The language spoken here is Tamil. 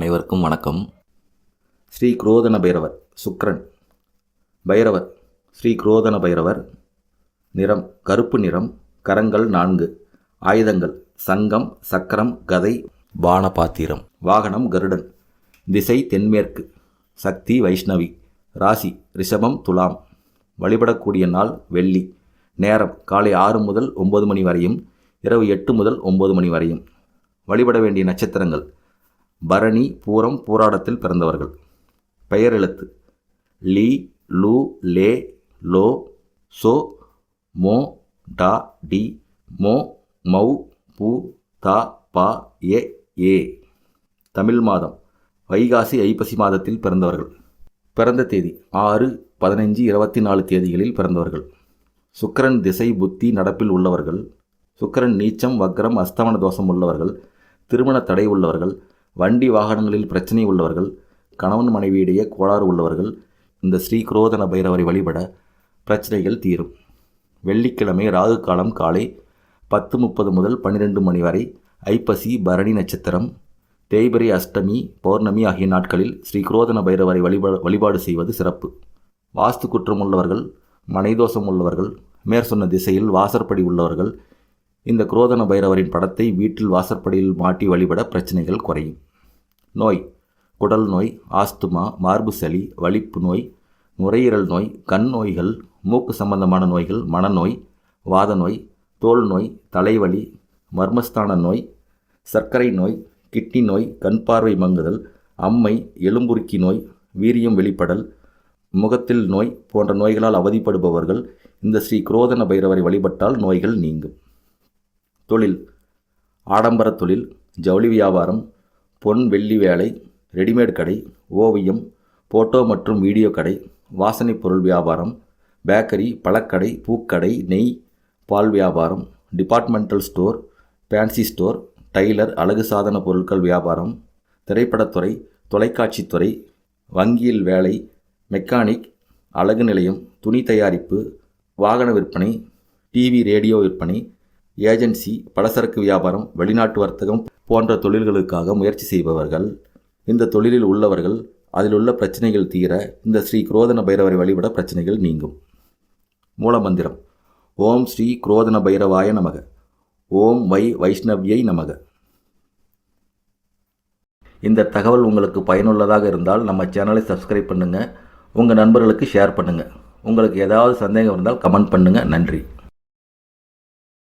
அனைவருக்கும் வணக்கம். ஸ்ரீ குரோதன பைரவர் சுக்ரன். பைரவர் ஸ்ரீ குரோதன பைரவர் நிறம் கருப்பு நிறம் கரங்கள் நான்கு ஆயுதங்கள் சங்கம் சக்கரம் கதை பானபாத்திரம் வாகனம் கருடன் திசை தென்மேற்கு சக்தி வைஷ்ணவி ராசி ரிஷபம் துலாம் வழிபடக்கூடிய நாள் வெள்ளி நேரம் காலை ஆறு முதல் ஒன்பது மணி வரையும் இரவு எட்டு முதல் ஒன்பது மணி வரையும் வழிபட வேண்டிய நட்சத்திரங்கள் பரணி பூரம் பூராடத்தில் பிறந்தவர்கள். பெயர் எழுத்து லீ லூ லே லோ சோ மோ டா டி மோ மௌ பூ தா பா ஏ ஏ. தமிழ் மாதம். வைகாசி ஐப்பசி மாதத்தில் பிறந்தவர்கள். பிறந்த தேதி. ஆறு பதினைஞ்சு இருபத்தி நாலு தேதிகளில் பிறந்தவர்கள். சுக்கரன் திசை புத்தி நடப்பில் உள்ளவர்கள். சுக்கரன் நீச்சம் வக்ரம் அஸ்தமன தோஷம் உள்ளவர்கள். திருமண தடை உள்ளவர்கள். வண்டி வாகனங்களில் பிரச்சனை உள்ளவர்கள் கணவன் மனைவியிடையே கோளாறு உள்ளவர்கள் இந்த ஸ்ரீ குரோதன பைரவரை வழிபட பிரச்சனைகள் தீரும். வெள்ளிக்கிழமை ராகு காலம் காலை பத்து முப்பது முதல் பன்னிரெண்டு மணி வரை ஐப்பசி பரணி நட்சத்திரம் தேய்பிரை அஷ்டமி பௌர்ணமி ஆகிய நாட்களில் ஸ்ரீ குரோதன பைரவரை வழிபா வழிபாடு செய்வது சிறப்பு. வாஸ்து குற்றம் உள்ளவர்கள் மனைதோஷம் உள்ளவர்கள் மேற்சொன்ன திசையில் வாசற்படி உள்ளவர்கள் இந்த குரோதன பைரவரின் படத்தை வீட்டில் வாசற்படியில் மாட்டி வழிபட பிரச்சனைகள் குறையும். நோய் குடல் நோய் ஆஸ்துமா மார்பு சளி வலிப்பு நோய் நுரையீரல் நோய் கண் நோய்கள் மூக்கு சம்பந்தமான நோய்கள் மனநோய் வாத நோய் தோல் நோய் தலைவலி மர்மஸ்தான நோய் சர்க்கரை நோய் கிட்னி நோய் கண் பார்வை மங்குதல் அம்மை எலும்புருக்கி நோய் வீரியம் வெளிப்படல் முகத்தில் நோய் போன்ற நோய்களால் அவதிப்படுபவர்கள் இந்த ஸ்ரீ குரோதன பைரவரை வழிபட்டால் நோய்கள் நீங்கும். தொழில் ஆடம்பர தொழில் ஜவுளி வியாபாரம் பொன் வெள்ளி வேலை ரெடிமேட் கடை ஓவியம் போட்டோ மற்றும் வீடியோ கடை வாசனைப் பொருள் வியாபாரம் பேக்கரி பழக்கடை பூக்கடை நெய் பால் வியாபாரம் departmental store fancy store tailor அழகு சாதன பொருட்கள் வியாபாரம் திரைப்படத்துறை தொலைக்காட்சித்துறை வங்கியில் வேலை மெக்கானிக் அழகு நிலையம் துணி தயாரிப்பு வாகன விற்பனை டிவி ரேடியோ விற்பனை ஏஜென்சி பலசரக்கு வியாபாரம் வெளிநாட்டு வர்த்தகம் போன்ற தொழில்களுக்காக முயற்சி செய்பவர்கள் இந்த தொழிலில் உள்ளவர்கள் அதில் உள்ள பிரச்சனைகள் தீர இந்த ஸ்ரீ குரோதன பைரவரை வழிபட பிரச்சனைகள் நீங்கும். மூலமந்திரம். ஓம் ஸ்ரீ குரோதன பைரவாய நமக. ஓம் வை வைஷ்ணவியை நமக. இந்த தகவல் உங்களுக்கு பயனுள்ளதாக இருந்தால் நம்ம சேனலை சப்ஸ்கிரைப் பண்ணுங்கள் உங்கள் நண்பர்களுக்கு ஷேர் பண்ணுங்கள் உங்களுக்கு ஏதாவது சந்தேகம் இருந்தால் கமெண்ட் பண்ணுங்கள் நன்றி.